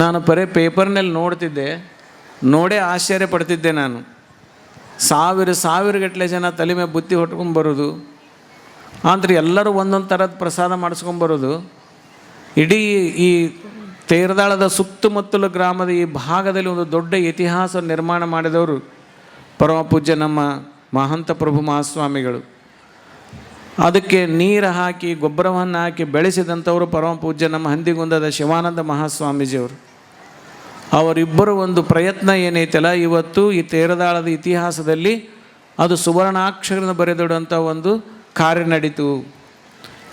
ನಾನು ಬರೀ ಪೇಪರ್ನಲ್ಲಿ ನೋಡ್ತಿದ್ದೆ, ನೋಡೇ ಆಶ್ಚರ್ಯ ಪಡ್ತಿದ್ದೆ ನಾನು. ಸಾವಿರ ಸಾವಿರ ಗಟ್ಟಲೆ ಜನ ತಲೆ ಮೇಲೆ ಬುತ್ತಿ ಹೊಟ್ಕೊಂಬರೋದು ಅಂದರೆ ಎಲ್ಲರೂ ಒಂದೊಂದು ಥರದ ಪ್ರಸಾದ ಮಾಡಿಸ್ಕೊಂಬರೋದು ಇಡೀ ಈ ತೇರದಾಳದ ಸುತ್ತಮುತ್ತಲು ಗ್ರಾಮದ ಈ ಭಾಗದಲ್ಲಿ ಒಂದು ದೊಡ್ಡ ಇತಿಹಾಸ ನಿರ್ಮಾಣ ಮಾಡಿದವರು ಪರಮ ಪೂಜ್ಯ ನಮ್ಮ ಮಹಂತ ಪ್ರಭು ಮಹಾಸ್ವಾಮಿಗಳು. ಅದಕ್ಕೆ ನೀರು ಹಾಕಿ, ಗೊಬ್ಬರವನ್ನು ಹಾಕಿ ಬೆಳೆಸಿದಂಥವರು ಪರಮ ಪೂಜ್ಯ ನಮ್ಮ ಹಂದಿಗುಂದದ ಶಿವಾನಂದ ಮಹಾಸ್ವಾಮೀಜಿಯವರು. ಅವರಿಬ್ಬರು ಒಂದು ಪ್ರಯತ್ನ ಏನೈತಲ್ಲ, ಇವತ್ತು ಈ ತೇರದಾಳದ ಇತಿಹಾಸದಲ್ಲಿ ಅದು ಸುವರ್ಣಾಕ್ಷರನ್ನು ಬರೆದಿಡುವಂಥ ಒಂದು ಕಾರ್ಯ ನಡೀತು.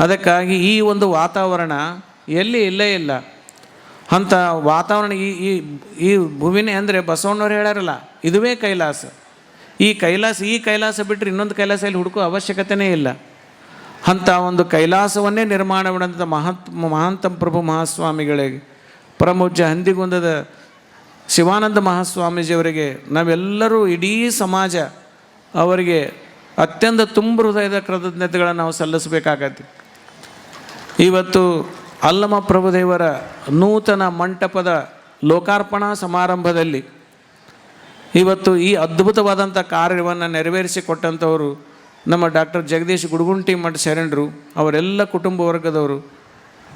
ಅದಕ್ಕಾಗಿ ಈ ಒಂದು ವಾತಾವರಣ ಎಲ್ಲಿ ಇಲ್ಲೇ ಇಲ್ಲ. ಅಂಥ ವಾತಾವರಣ ಈ ಈ ಈ ಭೂಮಿನೇ ಅಂದರೆ ಬಸವಣ್ಣವ್ರು ಹೇಳ್ಯಾರಲ್ಲ, ಇದುವೇ ಕೈಲಾಸ. ಈ ಕೈಲಾಸ ಈ ಕೈಲಾಸ ಬಿಟ್ಟರೆ ಇನ್ನೊಂದು ಕೈಲಾಸ ಇಲ್ಲಿ ಹುಡುಕೋ ಅವಶ್ಯಕತೆಯೇ ಇಲ್ಲ. ಅಂಥ ಒಂದು ಕೈಲಾಸವನ್ನೇ ನಿರ್ಮಾಣ ಮಾಡಿದಂಥ ಮಹಾತ್ ಮಹಾಂತಂ ಪ್ರಭು ಮಹಾಸ್ವಾಮಿಗಳಿಗೆ ಪರಮೋಜ್ಜ ಹಂದಿಗುಂದದ ಶಿವಾನಂದ ಮಹಾಸ್ವಾಮೀಜಿಯವರಿಗೆ ನಾವೆಲ್ಲರೂ ಇಡೀ ಸಮಾಜ ಅವರಿಗೆ ಅತ್ಯಂತ ತುಂಬ ಹೃದಯದ ಕೃತಜ್ಞತೆಗಳನ್ನು ನಾವು ಸಲ್ಲಿಸಬೇಕಾಗತ್ತೆ. ಇವತ್ತು ಅಲ್ಲಮ ಪ್ರಭುದೇವರ ನೂತನ ಮಂಟಪದ ಲೋಕಾರ್ಪಣಾ ಸಮಾರಂಭದಲ್ಲಿ ಇವತ್ತು ಈ ಅದ್ಭುತವಾದಂಥ ಕಾರ್ಯವನ್ನು ನೆರವೇರಿಸಿಕೊಟ್ಟಂಥವರು ನಮ್ಮ ಡಾಕ್ಟರ್ ಜಗದೀಶ್ ಗುಡುಗುಂಟಿ ಮಠ ಶರಣರು, ಅವರೆಲ್ಲ ಕುಟುಂಬ ವರ್ಗದವರು,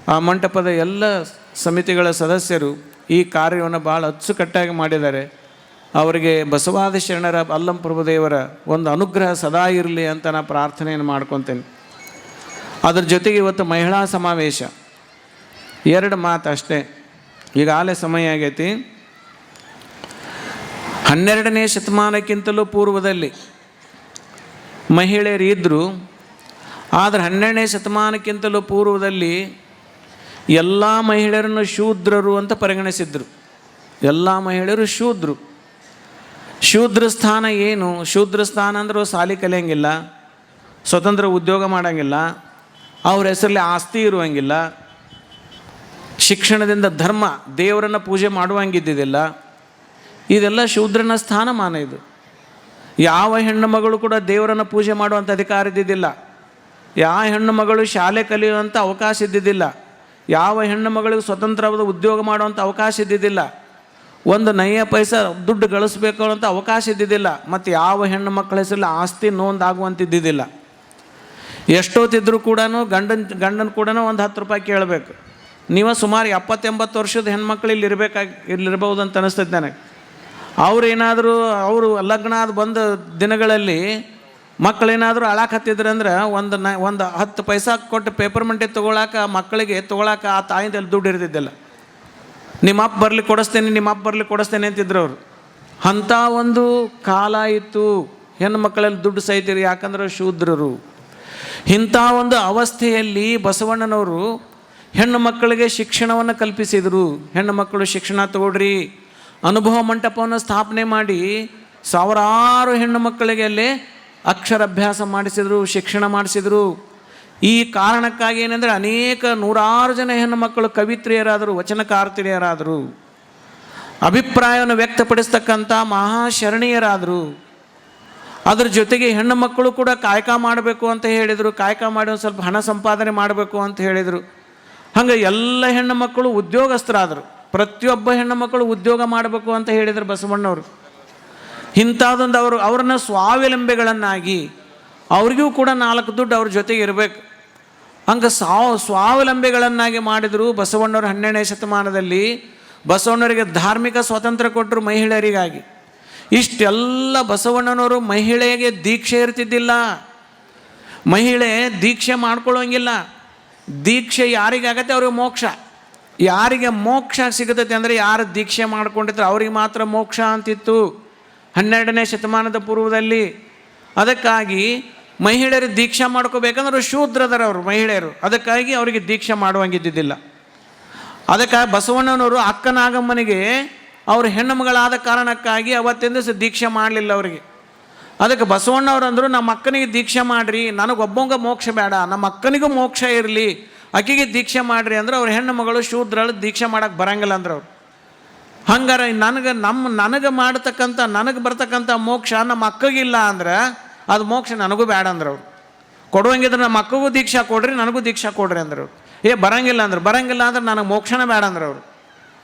ಆ ಮಂಟಪದ ಎಲ್ಲ ಸಮಿತಿಗಳ ಸದಸ್ಯರು ಈ ಕಾರ್ಯವನ್ನು ಭಾಳ ಅಚ್ಚುಕಟ್ಟಾಗಿ ಮಾಡಿದ್ದಾರೆ. ಅವರಿಗೆ ಬಸವಾದಿ ಶರಣರ ಅಲ್ಲಂ ಪ್ರಭುದೇವರ ಒಂದು ಅನುಗ್ರಹ ಸದಾ ಇರಲಿ ಅಂತ ನಾನು ಪ್ರಾರ್ಥನೆಯನ್ನು ಮಾಡ್ಕೊತೇನೆ. ಅದ್ರ ಜೊತೆಗೆ ಇವತ್ತು ಮಹಿಳಾ ಸಮಾವೇಶ. ಎರಡು ಮಾತು ಅಷ್ಟೇ. ಈಗಾಗಲೇ ಸಮಯ ಆಗೈತಿ. ಹನ್ನೆರಡನೇ ಶತಮಾನಕ್ಕಿಂತಲೂ ಪೂರ್ವದಲ್ಲಿ ಮಹಿಳೆಯರು ಇದ್ದರು ಆದರೆ ಹನ್ನೆರಡನೇ ಶತಮಾನಕ್ಕಿಂತಲೂ ಪೂರ್ವದಲ್ಲಿ ಎಲ್ಲ ಮಹಿಳೆಯರನ್ನು ಶೂದ್ರರು ಅಂತ ಪರಿಗಣಿಸಿದ್ರು. ಎಲ್ಲ ಮಹಿಳೆಯರು ಶೂದ್ರು. ಶೂದ್ರ ಸ್ಥಾನ ಏನು? ಶೂದ್ರ ಸ್ಥಾನ ಅಂದ್ರೆ ಸಾಲಿ ಕಲಿಯಂಗಿಲ್ಲ, ಸ್ವತಂತ್ರ ಉದ್ಯೋಗ ಮಾಡೋಂಗಿಲ್ಲ, ಅವ್ರ ಹೆಸರಲ್ಲಿ ಆಸ್ತಿ ಇರುವಂಗಿಲ್ಲ, ಶಿಕ್ಷಣದಿಂದ ಧರ್ಮ ದೇವರನ್ನು ಪೂಜೆ ಮಾಡುವಂಗಿದ್ದಿದ್ದಿಲ್ಲ. ಇದೆಲ್ಲ ಶೂದ್ರನ ಸ್ಥಾನಮಾನ ಇದು. ಯಾವ ಹೆಣ್ಣು ಮಗಳು ಕೂಡ ದೇವರನ್ನು ಪೂಜೆ ಮಾಡುವಂಥ ಅಧಿಕಾರ ಇದ್ದಿದ್ದಿಲ್ಲ ಯಾವ ಹೆಣ್ಣು ಮಗಳು ಶಾಲೆ ಕಲಿಯುವಂಥ ಅವಕಾಶ ಇದ್ದಿದ್ದಿಲ್ಲ. ಯಾವ ಹೆಣ್ಣು ಮಗಳಿಗೆ ಸ್ವತಂತ್ರವಾದ ಉದ್ಯೋಗ ಮಾಡುವಂಥ ಅವಕಾಶ ಇದ್ದಿದ್ದಿಲ್ಲ. ಒಂದು ನಯ್ಯ ಪೈಸ ದುಡ್ಡು ಗಳಿಸ್ಬೇಕು ಅಂತ ಅವಕಾಶ ಇದ್ದಿದ್ದಿಲ್ಲ. ಮತ್ತು ಯಾವ ಹೆಣ್ಣು ಮಕ್ಕಳ ಹೆಸರಲ್ಲಿ ಆಸ್ತಿ ನೋಂದಾಗುವಂತಿದ್ದಿದ್ದಿಲ್ಲ. ಎಷ್ಟೊತ್ತಿದ್ರೂ ಕೂಡ ಗಂಡನ ಗಂಡನ ಕೂಡ ಒಂದು ಹತ್ತು ರೂಪಾಯಿ ಕೇಳಬೇಕು. ನೀವು ಸುಮಾರು ಎಪ್ಪತ್ತೆಂಬತ್ತು ವರ್ಷದ ಹೆಣ್ಮಕ್ಳು ಇಲ್ಲಿ ಇರಬೇಕಾಗಿ, ಇಲ್ಲಿರ್ಬೋದು ಅಂತ ಅನಿಸ್ತೈತೆ ನನಗೆ. ಅವ್ರು ಏನಾದರೂ ಅವರು ಲಗ್ನ ಆದ ಬಂದ ದಿನಗಳಲ್ಲಿ ಮಕ್ಕಳೇನಾದರೂ ಅಳಾಕತ್ತಿದ್ರು ಅಂದ್ರೆ ಒಂದು ನ ಒಂದು ಹತ್ತು ಪೈಸಾ ಕೊಟ್ಟು ಪೇಪರ್ ಮಂಟಿ ತೊಗೊಳಕ್ಕೆ ಮಕ್ಕಳಿಗೆ ತೊಗೊಳಕ್ಕೆ ಆ ತಾಯಿಂದಲ್ಲಿ ದುಡ್ಡು ಇರ್ತಿದ್ದಿಲ್ಲ. ನಿಮ್ಮ ಅಪ್ಪ ಬರಲಿ ಕೊಡಿಸ್ತೇನೆ, ನಿಮ್ಮ ಅಪ್ಪ ಬರಲಿ ಕೊಡಿಸ್ತೇನೆ ಅಂತಿದ್ರು ಅವರು. ಅಂಥ ಒಂದು ಕಾಲ ಇತ್ತು. ಹೆಣ್ಣು ಮಕ್ಕಳಲ್ಲಿ ದುಡ್ಡು ಸಹಿತೀರಿ ಯಾಕಂದ್ರೆ ಶೂದ್ರರು. ಇಂಥ ಒಂದು ಅವಸ್ಥೆಯಲ್ಲಿ ಬಸವಣ್ಣನವರು ಹೆಣ್ಣು ಮಕ್ಕಳಿಗೆ ಶಿಕ್ಷಣವನ್ನು ಕಲ್ಪಿಸಿದರು. ಹೆಣ್ಣು ಮಕ್ಕಳು ಶಿಕ್ಷಣ ತಗೊಳ್ರಿ ಅನುಭವ ಮಂಟಪವನ್ನು ಸ್ಥಾಪನೆ ಮಾಡಿ ಸಾವಿರಾರು ಹೆಣ್ಣು ಮಕ್ಕಳಿಗೆ ಅಲ್ಲಿ ಅಕ್ಷರಾಭ್ಯಾಸ ಮಾಡಿಸಿದರು, ಶಿಕ್ಷಣ ಮಾಡಿಸಿದರು. ಈ ಕಾರಣಕ್ಕಾಗಿ ಏನಂದರೆ ಅನೇಕ ನೂರಾರು ಜನ ಹೆಣ್ಣು ಮಕ್ಕಳು ಕವಿತ್ರಿಯರಾದರು, ವಚನಕಾರ್ತಿಯರಾದರು. ಅಭಿಪ್ರಾಯವನ್ನು ವ್ಯಕ್ತಪಡಿಸ್ತಕ್ಕಂಥ ಮಹಾಶರಣೀಯರಾದರು. ಅದ್ರ ಜೊತೆಗೆ ಹೆಣ್ಣು ಮಕ್ಕಳು ಕೂಡ ಕಾಯಕ ಮಾಡಬೇಕು ಅಂತ ಹೇಳಿದರು, ಕಾಯಕ ಮಾಡಿ ಒಂದು ಸ್ವಲ್ಪ ಹಣ ಸಂಪಾದನೆ ಮಾಡಬೇಕು ಅಂತ ಹೇಳಿದರು. ಹಂಗೆ ಎಲ್ಲ ಹೆಣ್ಣು ಮಕ್ಕಳು ಉದ್ಯೋಗಸ್ಥರಾದರು. ಪ್ರತಿಯೊಬ್ಬ ಹೆಣ್ಣು ಮಕ್ಕಳು ಉದ್ಯೋಗ ಮಾಡಬೇಕು ಅಂತ ಹೇಳಿದರು ಬಸವಣ್ಣವರು. ಇಂಥದ್ದೊಂದು ಅವರು ಅವ್ರನ್ನ ಸ್ವಾವಲಂಬಿಗಳನ್ನಾಗಿ ಅವ್ರಿಗೂ ಕೂಡ ನಾಲ್ಕು ದುಡ್ಡು ಅವ್ರ ಜೊತೆಗೆ ಇರಬೇಕು. ಹಂಗೆ ಸಾವ, ಸ್ವಾವಲಂಬಿಗಳನ್ನಾಗಿ ಮಾಡಿದರು ಬಸವಣ್ಣವರು ಹನ್ನೆರಡನೇ ಶತಮಾನದಲ್ಲಿ. ಬಸವಣ್ಣವರಿಗೆ ಧಾರ್ಮಿಕ ಸ್ವಾತಂತ್ರ್ಯ ಕೊಟ್ಟರು ಮಹಿಳೆಯರಿಗಾಗಿ. ಇಷ್ಟೆಲ್ಲ ಬಸವಣ್ಣನವರು ಮಹಿಳೆಗೆ ದೀಕ್ಷೆ ಇರ್ತಿದ್ದಿಲ್ಲ. ಮಹಿಳೆ ದೀಕ್ಷೆ ಮಾಡ್ಕೊಳ್ಳೋಂಗಿಲ್ಲ. ದೀಕ್ಷೆ ಯಾರಿಗಾಗತ್ತೆ? ಅವ್ರಿಗೆ ಮೋಕ್ಷ. ಯಾರಿಗೆ ಮೋಕ್ಷ ಸಿಗತೈತೆ ಅಂದರೆ ಯಾರು ದೀಕ್ಷೆ ಮಾಡ್ಕೊಂಡಿರ್ತಾರೆ ಅವ್ರಿಗೆ ಮಾತ್ರ ಮೋಕ್ಷ ಅಂತಿತ್ತು. ಹನ್ನೆರಡನೇ ಶತಮಾನದ ಪೂರ್ವದಲ್ಲಿ. ಅದಕ್ಕಾಗಿ ಮಹಿಳೆಯರು ದೀಕ್ಷಾ ಮಾಡ್ಕೋಬೇಕಂದ್ರೆ ಶೂದ್ರದರವರು, ಮಹಿಳೆಯರು. ಅದಕ್ಕಾಗಿ ಅವರಿಗೆ ದೀಕ್ಷೆ ಮಾಡುವಂಗಿದ್ದಿದ್ದಿಲ್ಲ. ಅದಕ್ಕಾಗಿ ಬಸವಣ್ಣನವರು ಅಕ್ಕನಾಗಮ್ಮನಿಗೆ ಅವರು ಹೆಣ್ಣು ಮಗಳಾದ ಕಾರಣಕ್ಕಾಗಿ ಅವತ್ತಿಂದ ದೀಕ್ಷೆ ಮಾಡಲಿಲ್ಲ ಅವರಿಗೆ. ಅದಕ್ಕೆ ಬಸವಣ್ಣವ್ರು ಅಂದರು, ನಮ್ಮ ಅಕ್ಕನಿಗೆ ದೀಕ್ಷೆ ಮಾಡಿರಿ, ನನಗೊಬ್ಬಂಗ ಮೋಕ್ಷ ಬೇಡ, ನಮ್ಮ ಅಕ್ಕನಿಗೂ ಮೋಕ್ಷ ಇರಲಿ ಅಕ್ಕಿಗೆ ದೀಕ್ಷೆ ಮಾಡಿರಿ ಅಂದ್ರೆ ಅವ್ರ ಹೆಣ್ಣು ಮಗಳು ಶೂದ್ರಳು ದೀಕ್ಷೆ ಮಾಡೋಕೆ ಬರಂಗಿಲ್ಲ ಅಂದ್ರೆ ಅವ್ರು. ಹಂಗಾರೆ ನನಗೆ ನಮ್ಮ ನನಗೆ ಮಾಡತಕ್ಕಂಥ ನನಗೆ ಬರ್ತಕ್ಕಂಥ ಮೋಕ್ಷ ನಮ್ಮ ಅಕ್ಕಗಿಲ್ಲ ಅಂದ್ರೆ ಅದು ಮೋಕ್ಷ ನನಗೂ ಬೇಡ ಅಂದ್ರೆ ಅವ್ರು. ಕೊಡುವಂಗಿದ್ರೆ ನಮ್ಮ ಅಕ್ಕಗೂ ದೀಕ್ಷಾ ಕೊಡ್ರಿ, ನನಗೂ ದೀಕ್ಷಾ ಕೊಡ್ರಿ ಅಂದ್ರೆ ಅವ್ರು. ಏ, ಬರಂಗಿಲ್ಲ ಅಂದ್ರೆ. ಬರಂಗಿಲ್ಲ ಅಂದ್ರೆ ನನಗೆ ಮೋಕ್ಷನೇ ಬೇಡ ಅಂದ್ರೆ ಅವರು.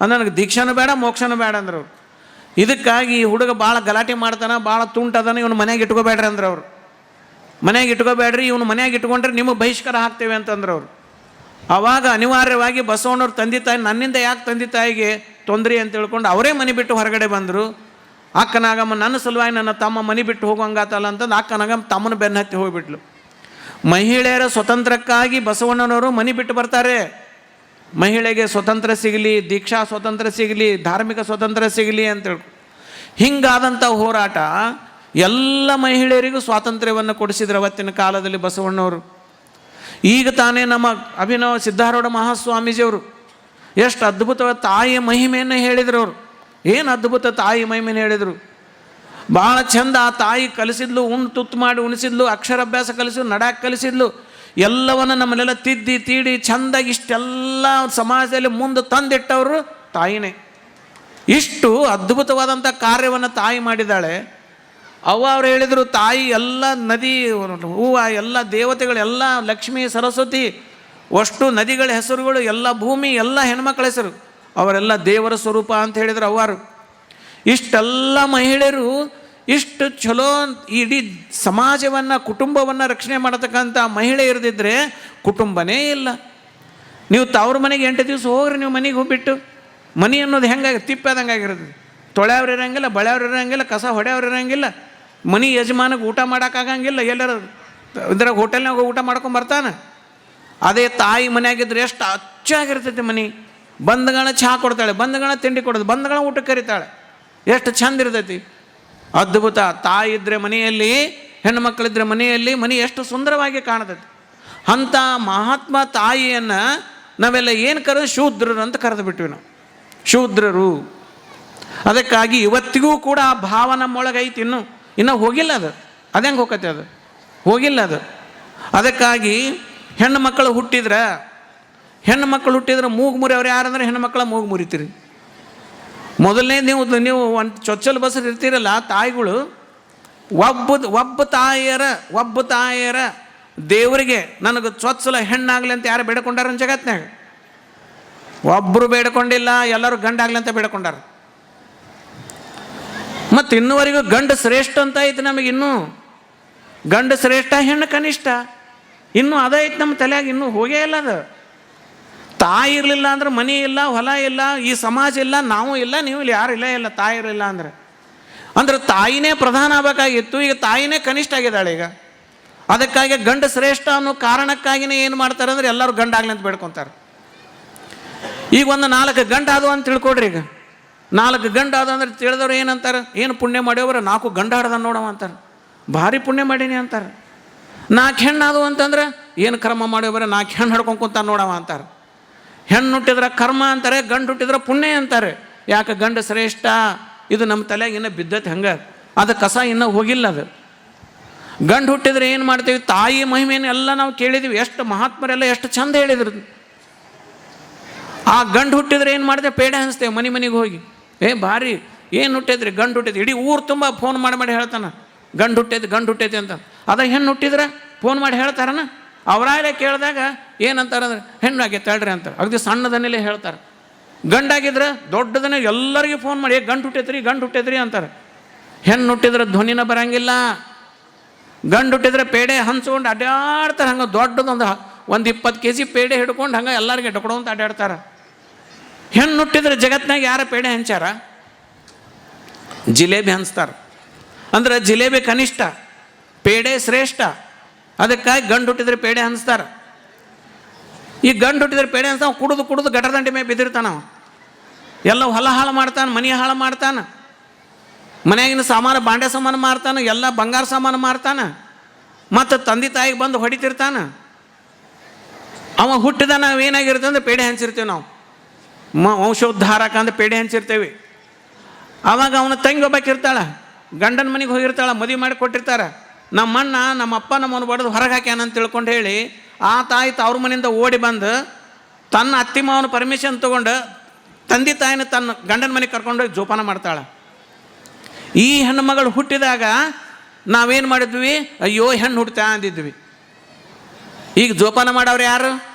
ಅಂದ್ರೆ ನನಗೆ ದೀಕ್ಷಾನೂ ಬೇಡ, ಮೋಕ್ಷನೂ ಬೇಡ ಅಂದ್ರೆ ಅವ್ರು. ಇದಕ್ಕಾಗಿ ಈ ಹುಡುಗ ಭಾಳ ಗಲಾಟೆ ಮಾಡ್ತಾನೆ ಭಾಳ ತುಂಟದಾನ ಇವನು ಮನೆಯಾಗ ಇಟ್ಕೋಬೇಡ್ರಿ ಅಂದ್ರೆ ಅವ್ರು. ಮನ್ಯಾಗ ಇಟ್ಕೋಬೇಡ್ರಿ, ಇವನು ಮನ್ಯಾಗ ಇಟ್ಕೊಂಡ್ರೆ ನಿಮಗೆ ಬಹಿಷ್ಕಾರ ಹಾಕ್ತೇವೆ ಅಂತಂದ್ರೆ ಅವರು. ಆವಾಗ ಅನಿವಾರ್ಯವಾಗಿ ಬಸವಣ್ಣವ್ರ ತಂದೆ ತಾಯಿ ನನ್ನಿಂದ ಯಾಕೆ ತಂದೆ ತಾಯಿಗೆ ತೊಂದರೆ ಅಂತ ತಿಳ್ಕೊಂಡು ಅವರೇ ಮನೆ ಬಿಟ್ಟು ಹೊರಗಡೆ ಬಂದರು. ಅಕ್ಕನಾಗಮ್ಮ ನನ್ನ ಸಲುವಾಗಿ ನನ್ನ ತಮ್ಮ ಮನೆ ಬಿಟ್ಟು ಹೋಗುವಂಗಾತಲ್ಲ ಅಂತಂದು ಅಕ್ಕನಾಗಮ್ಮ ತಮ್ಮನ ಬೆನ್ನತ್ತಿ ಹೋಗ್ಬಿಟ್ಲು. ಮಹಿಳೆಯರ ಸ್ವತಂತ್ರಕ್ಕಾಗಿ ಬಸವಣ್ಣನವರು ಮನೆ ಬಿಟ್ಟು ಬರ್ತಾರೆ. ಮಹಿಳೆಗೆ ಸ್ವತಂತ್ರ ಸಿಗಲಿ, ದೀಕ್ಷಾ ಸ್ವತಂತ್ರ ಸಿಗಲಿ, ಧಾರ್ಮಿಕ ಸ್ವತಂತ್ರ ಸಿಗಲಿ ಅಂತೇಳಿ ಹಿಂಗಾದಂಥ ಹೋರಾಟ ಎಲ್ಲ ಮಹಿಳೆಯರಿಗೂ ಸ್ವಾತಂತ್ರ್ಯವನ್ನು ಕೊಡಿಸಿದ್ರು ಅವತ್ತಿನ ಕಾಲದಲ್ಲಿ ಬಸವಣ್ಣವರು. ಈಗ ತಾನೇ ನಮ್ಮ ಅಭಿನವ ಸಿದ್ಧಾರೂಢ ಮಹಾಸ್ವಾಮೀಜಿಯವರು ಎಷ್ಟು ಅದ್ಭುತವಾದ ತಾಯಿಯ ಮಹಿಮೆಯನ್ನು ಹೇಳಿದರು ಅವರು. ಏನು ಅದ್ಭುತ ತಾಯಿ ಮಹಿಮೆಯನ್ನು ಹೇಳಿದರು? ಭಾಳ ಚಂದ ಆ ತಾಯಿ ಕಲಿಸಿದ್ಲು ಉಣ್ಣು ತುತ್ತು ಮಾಡಿ ಉಣಿಸಿದ್ಲು, ಅಕ್ಷರಾಭ್ಯಾಸ ಕಲಿಸಿದ್ಲು ನಡಾಕ್ ಕಲಿಸಿದ್ಲು. ಎಲ್ಲವನ್ನು ನಮ್ಮನ್ನೆಲ್ಲ ತಿದ್ದಿ, ತೀಡಿ, ಚಂದಾಗಿ ಇಷ್ಟೆಲ್ಲ ಸಮಾಜದಲ್ಲಿ ಮುಂದೆ ತಂದಿಟ್ಟವರು ತಾಯಿನೇ. ಇಷ್ಟು ಅದ್ಭುತವಾದಂಥ ಕಾರ್ಯವನ್ನು ತಾಯಿ ಮಾಡಿದ್ದಾಳೆ. ಅವ್ವ ಅವ್ರು ಹೇಳಿದರು, ತಾಯಿ ಎಲ್ಲ ನದಿ, ಹೂವು, ಎಲ್ಲ ದೇವತೆಗಳು, ಎಲ್ಲ ಲಕ್ಷ್ಮಿ, ಸರಸ್ವತಿ, ಅಷ್ಟು ನದಿಗಳ ಹೆಸರುಗಳು, ಎಲ್ಲ ಭೂಮಿ, ಎಲ್ಲ ಹೆಣ್ಮಕ್ಳ ಹೆಸರು. ಅವರೆಲ್ಲ ದೇವರ ಸ್ವರೂಪ ಅಂತ ಹೇಳಿದರು ಅವ್ವಾರು. ಇಷ್ಟೆಲ್ಲ ಮಹಿಳೆಯರು ಇಷ್ಟು ಚಲೋ ಇಡೀ ಸಮಾಜವನ್ನು, ಕುಟುಂಬವನ್ನು ರಕ್ಷಣೆ ಮಾಡತಕ್ಕಂಥ ಮಹಿಳೆ ಇರದಿದ್ದರೆ ಕುಟುಂಬನೇ ಇಲ್ಲ. ನೀವು ತವ್ರ ಮನೆಗೆ ಎಂಟು ದಿವಸ ಹೋಗ್ರಿ, ನೀವು ಮನೆಗೆ ಹೋಗ್ಬಿಟ್ಟು. ಮನೆ ಅನ್ನೋದು ಹೆಂಗಾಗಿ ತಿಪ್ಪಾದಂಗೆ ಆಗಿರೋದು ತೊಳೆಯವ್ರು ಇರಂಗಿಲ್ಲ, ಬಳೆಯವ್ರು ಇರಂಗಿಲ್ಲ, ಕಸ ಹೊಡೆಯವ್ರು ಇರಂಗಿಲ್ಲ. ಮನೆ ಯಜಮಾನಗೆ ಊಟ ಮಾಡೋಕ್ಕಾಗಂಗಿಲ್ಲ ಎಲ್ಲರ ಇದ್ರಾಗ ಹೋಟೆಲ್ನಾಗ ಊಟ ಮಾಡ್ಕೊಂಡು ಬರ್ತಾನೆ. ಅದೇ ತಾಯಿ ಮನೆಯಾಗಿದ್ರೆ ಎಷ್ಟು ಅಚ್ಚಾಗಿರ್ತೈತಿ ಮನೆ. ಬಂದಗಳ ಚಹಾ ಕೊಡ್ತಾಳೆ ಬಂದಗಳ ತಿಂಡಿ ಕೊಡೋದು ಬಂದಗಳ ಊಟ ಕರಿತಾಳೆ. ಎಷ್ಟು ಚಂದ ಇರ್ತೈತಿ. ಅದ್ಭುತ. ತಾಯಿ ಇದ್ದರೆ ಮನೆಯಲ್ಲಿ ಹೆಣ್ಣು ಮಕ್ಕಳಿದ್ರೆ ಮನೆಯಲ್ಲಿ ಮನೆ ಎಷ್ಟು ಸುಂದರವಾಗಿ ಕಾಣತೈತಿ. ಅಂಥ ಮಹಾತ್ಮ ತಾಯಿಯನ್ನು ನಾವೆಲ್ಲ ಏನು ಕರೆದು ಶೂದ್ರರು ಅಂತ ಕರೆದು ಬಿಟ್ವಿ ನಾವು. ಶೂದ್ರರು. ಅದಕ್ಕಾಗಿ ಇವತ್ತಿಗೂ ಕೂಡ ಆ ಭಾವ ನಮ್ಮೊಳಗೈತಿ ಇನ್ನು. ಇನ್ನೂ ಹೋಗಿಲ್ಲ ಅದು. ಅದಂಗೆ ಹೋಗತ್ತೆ ಅದು? ಹೋಗಿಲ್ಲ ಅದು. ಅದಕ್ಕಾಗಿ ಹೆಣ್ಣು ಮಕ್ಕಳು ಹುಟ್ಟಿದ್ರೆ, ಹೆಣ್ಣು ಮಕ್ಕಳು ಹುಟ್ಟಿದ್ರೆ ಮೂಗು ಮುರಿಯವ್ರು ಯಾರಂದ್ರೆ ಹೆಣ್ಣು ಮಕ್ಕಳ ಮೂಗು ಮುರಿತೀರಿ. ಮೊದಲನೇ ನೀವು ನೀವು ಒಂದು ಚೊಚ್ಚಲು ಬಸ್ರು ಇರ್ತೀರಲ್ಲ ತಾಯಿಗಳು, ಒಬ್ಬ ಒಬ್ಬ ತಾಯಿಯರ ಒಬ್ಬ ತಾಯಿಯರ ದೇವರಿಗೆ ನನಗೆ ಚೊಚ್ಚಲ ಹೆಣ್ಣಾಗ್ಲಿ ಅಂತ ಯಾರು ಬೇಡ್ಕೊಂಡಾರ ಜಗತ್ನಾಗ ಒಬ್ಬರು ಬೇಡ್ಕೊಂಡಿಲ್ಲ, ಎಲ್ಲರೂ ಗಂಡಾಗ್ಲಿ ಅಂತ ಬೇಡ್ಕೊಂಡಾರ. ಮತ್ತು ಇನ್ನುವರೆಗೂ ಗಂಡ ಶ್ರೇಷ್ಠ ಅಂತ ಐತೆ ನಮಗೆ ಗಂಡ ಗಂಡು ಶ್ರೇಷ್ಠ, ಹೆಣ್ಣು ಕನಿಷ್ಠ. ಇನ್ನೂ ಅದೈತೆ ನಮ್ಮ ತಲೆಯಾಗ, ಇನ್ನೂ ಹೋಗೇ ಇಲ್ಲ ಅದು. ತಾಯಿ ಇರಲಿಲ್ಲ ಅಂದ್ರೆ ಮನೆ ಇಲ್ಲ, ಹೊಲ ಇಲ್ಲ, ಈ ಸಮಾಜ ಇಲ್ಲ, ನಾವು ಇಲ್ಲ, ನೀವು ಇಲ್ಲಿ ಯಾರು ಇಲ್ಲ ಇಲ್ಲ, ತಾಯಿ ಇರಲಿಲ್ಲ ಅಂದ್ರೆ. ಅಂದ್ರೆ ತಾಯಿನೇ ಪ್ರಧಾನ ಆಗಬೇಕಾಗಿತ್ತು, ಈಗ ತಾಯಿನೇ ಕನಿಷ್ಠ ಆಗಿದ್ದಾಳೆ ಈಗ. ಅದಕ್ಕಾಗಿ ಗಂಡ ಶ್ರೇಷ್ಠ ಅನ್ನೋ ಕಾರಣಕ್ಕಾಗಿನೇ ಏನು ಮಾಡ್ತಾರೆ ಅಂದ್ರೆ ಎಲ್ಲರೂ ಗಂಡಾಗ್ಲಿ ಅಂತ ಬೇಡ್ಕೊತಾರೆ. ಈಗ ಒಂದು ನಾಲ್ಕು ಗಂಡ ಅದು ಅಂತ ತಿಳ್ಕೊಡ್ರಿ ಈಗ. ನಾಲ್ಕು ಗಂಡ ಆದ ಅಂದ್ರೆ ತಿಳಿದವ್ರು ಏನಂತಾರೆ? ಏನು ಪುಣ್ಯ ಮಾಡ್ಯವ್ರೆ? ನಾಲ್ಕು ಗಂಡ ಆಡ್ದ ನೋಡವ ಅಂತಾರೆ. ಭಾರಿ ಪುಣ್ಯ ಮಾಡೀನಿ ಅಂತಾರೆ. ನಾಲ್ಕು ಹೆಣ್ಣು ಆದವು ಅಂತಂದ್ರೆ ಏನು ಕರ್ಮ ಮಾಡ್ಯವ್ರೆ? ನಾಲ್ಕು ಹೆಣ್ಣು ಹಡ್ಕೊಂಡು ಕುಂತ ನೋಡವ ಅಂತಾರೆ. ಹೆಣ್ಣು ಹುಟ್ಟಿದ್ರೆ ಕರ್ಮ ಅಂತಾರೆ, ಗಂಡು ಹುಟ್ಟಿದ್ರೆ ಪುಣ್ಯ ಅಂತಾರೆ. ಯಾಕೆ ಗಂಡು ಶ್ರೇಷ್ಠ? ಇದು ನಮ್ಮ ತಲೆಯಾಗ ಇನ್ನೂ ಬಿದ್ದೈತೆ ಹಂಗೆ. ಅದು ಕಸ ಇನ್ನೂ ಹೋಗಿಲ್ಲ ಅದು. ಗಂಡು ಹುಟ್ಟಿದ್ರೆ ಏನು ಮಾಡ್ತೀವಿ? ತಾಯಿ ಮಹಿಮೆಯನ್ನು ಎಲ್ಲ ನಾವು ಕೇಳಿದೀವಿ. ಎಷ್ಟು ಮಹಾತ್ಮರೆಲ್ಲ ಎಷ್ಟು ಚಂದ ಹೇಳಿದ್ರು. ಆ ಗಂಡು ಹುಟ್ಟಿದ್ರೆ ಏನು ಮಾಡಿದೆ? ಪೇಡೆ ಹಂಚ್ತೇವೆ ಮನೆ ಮನೆಗೆ ಹೋಗಿ. ಏ ಭಾರಿ, ಏನು ಹುಟ್ಟಿದ್ರಿ? ಗಂಡು ಹುಟ್ಟಿದ್ರಿ? ಇಡೀ ಊರು ತುಂಬ ಫೋನ್ ಮಾಡಿ ಮಾಡಿ ಹೇಳ್ತಾನೆ. ಗಂಡು ಹುಟ್ಟಿದ್ದು ಗಂಡು ಹುಟ್ಟೈತಿ ಅಂತ. ಅದ ಹೆಣ್ಣು ಹುಟ್ಟಿದ್ರೆ? ಫೋನ್ ಮಾಡಿ ಹೇಳ್ತಾರನ? ಅವರಾಗಲೇ ಕೇಳಿದಾಗ ಏನಂತಾರೆ ಅಂದ್ರೆ ಹೆಣ್ಣು ಆಗೈತೆ ಹೇಳ್ರಿ ಅಂತಾರೆ ಅಗದಿ ಸಣ್ಣದನ್ನೆಲ್ಲೇ ಹೇಳ್ತಾರೆ. ಗಂಡಾಗಿದ್ರೆ ದೊಡ್ಡದನ್ನೇ ಎಲ್ಲರಿಗೂ ಫೋನ್ ಮಾಡಿ ಗಂಡು ಹುಟ್ಟೈತ್ರಿ ಗಂಡು ಹುಟ್ಟೈತ್ರಿ ಅಂತಾರೆ. ಹೆಣ್ಣು ಹುಟ್ಟಿದ್ರೆ ಧ್ವನಿನ ಬರಂಗಿಲ್ಲ. ಗಂಡು ಹುಟ್ಟಿದ್ರೆ ಪೇಡೆ ಹಂಚ್ಕೊಂಡು ಅಡ್ಡಾಡ್ತಾರೆ ಹಂಗೆ ದೊಡ್ಡದೊಂದು ಒಂದು ಇಪ್ಪತ್ತು ಕೆ ಜಿ ಪೇಡೆ ಹಿಡ್ಕೊಂಡು ಹಂಗೆ ಎಲ್ಲರಿಗೆ ಡೊಕೊಡೋ ಅಂತ ಅಡ್ಡಾಡ್ತಾರೆ ಹೆಣ್ಣು ಹುಟ್ಟಿದ್ರೆ ಜಗತ್ನಾಗ ಯಾರ ಪೇಡೆ ಹಂಚಾರ ಜಿಲೇಬಿ ಹಂಚ್ತಾರೆ. ಅಂದ್ರೆ ಜಿಲೇಬಿ ಕನಿಷ್ಠ, ಪೇಡೆ ಶ್ರೇಷ್ಠ. ಅದಕ್ಕಾಗಿ ಗಂಡು ಹುಟ್ಟಿದ್ರೆ ಪೇಡೆ ಹಂಚ್ತಾರೆ. ಈ ಗಂಡು ಹುಟ್ಟಿದ್ರೆ ಪೇಡೆ ಹಂಚ್ತಾವ ಕುಡಿದು ಕುಡಿದು ಗಟರದಂಡಿ ಮೇಲೆ ಬಿದ್ದಿರ್ತಾನವ ಎಲ್ಲ ಹೊಲ ಹಾಳು ಮಾಡ್ತಾನೆ, ಮನೆ ಹಾಳು ಮಾಡ್ತಾನೆ. ಮನ್ಯಾಗಿನ ಸಾಮಾನು, ಬಾಂಡೆ ಸಾಮಾನು ಮಾರ್ತಾನೆ, ಎಲ್ಲ ಬಂಗಾರ ಸಾಮಾನು ಮಾರ್ತಾನೆ. ಮತ್ತು ತಂದೆ ತಾಯಿಗೆ ಬಂದು ಹೊಡಿತಿರ್ತಾನೆ. ಅವ ಹುಟ್ಟಿದ ನಾವು ಏನಾಗಿರುತ್ತೆ ಅಂದ್ರೆ ಪೇಡೆ ಹಂಚಿರ್ತೀವಿ ನಾವು. ಮ ವಂಶೋದ್ಧಾರಕ ಅಂತ ಪೇಡೆ ಹಂಚಿರ್ತೇವೆ. ಅವಾಗ ಅವನ ತಂಗಿ ಒಬ್ಬಾಕಿ ಇರ್ತಾಳೆ. ಗಂಡನ ಮನೆಗೆ ಹೋಗಿರ್ತಾಳೆ, ಮದುವೆ ಮಾಡಿ ಕೊಟ್ಟಿರ್ತಾರೆ. ನಮ್ಮ ಅಣ್ಣ, ನಮ್ಮ ಅಪ್ಪ ನಮ್ಮನ್ನು ಬಡದು ಹೊರಗೆ ಹಾಕ್ಯಾನ ಅಂತ ತಿಳ್ಕೊಂಡು ಹೇಳಿ, ಆ ತಾಯಿ ತವ್ರ ಮನೆಯಿಂದ ಓಡಿ ಬಂದು, ತನ್ನ ಅತ್ತಿ ಮಾವನ ಪರ್ಮಿಷನ್ ತೊಗೊಂಡು ತಂದೆ ತಾಯಿನ ತನ್ನ ಗಂಡನ ಮನೆಗೆ ಕರ್ಕೊಂಡೋಗಿ ಜೋಪಾನ ಮಾಡ್ತಾಳೆ. ಈ ಹೆಣ್ಣು ಮಗಳು ಹುಟ್ಟಿದಾಗ ನಾವೇನು ಮಾಡಿದ್ವಿ? ಅಯ್ಯೋ, ಹೆಣ್ಣು ಹುಡ್ತಾ ಅಂದಿದ್ವಿ. ಈಗ ಜೋಪಾನ ಮಾಡವ್ರು ಯಾರು?